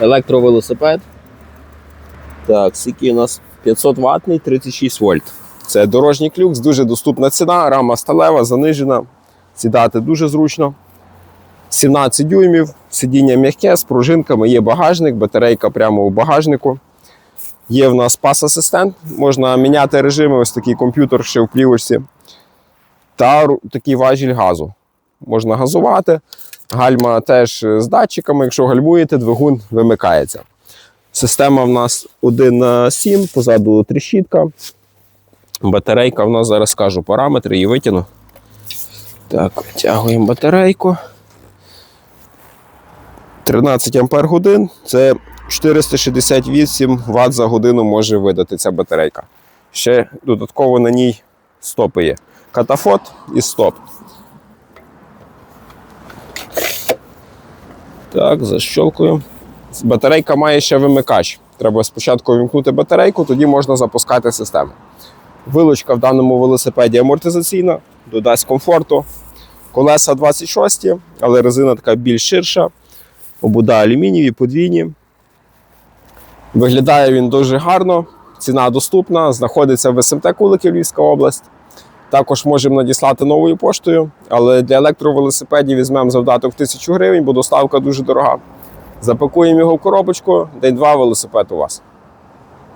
Електровелосипед. Так, скільки у нас 500 ватний, 36 вольт. Це дорожній клюкс, дуже доступна ціна, рама сталева, занижена. Сідати дуже зручно. 17 дюймів, сидіння м'яке з пружинками, є багажник, батарейка прямо у багажнику. Є в нас пас-асистент, можна міняти режими, ось такий комп'ютер ще в плівочці. Та такий важіль газу. Можна газувати. Гальма теж з датчиками. Якщо гальмуєте, двигун вимикається. Система в нас 1,7, позаду тріщітка. Батарейка в нас зараз скажу параметри, її витягну. Так, витягуємо батарейку. 13 ампер годин. Це 468 Вт за годину може видати ця батарейка. Ще додатково на ній стопи є. Катафот і стоп. Так, защолкуємо. Батарейка має ще вимикач. Треба спочатку вимкнути батарейку, тоді можна запускати систему. Вилучка в даному велосипеді амортизаційна, додасть комфорту. Колеса 26, але резина така більш ширша. Обуда алюмінієві, подвійні. Виглядає він дуже гарно, ціна доступна, знаходиться в СМТ Куликів Львівська область. Також можемо надіслати новою поштою, але для електровелосипедів візьмемо завдаток 1000 гривень, бо доставка дуже дорога. Запакуємо його в коробочку, день два велосипед у вас.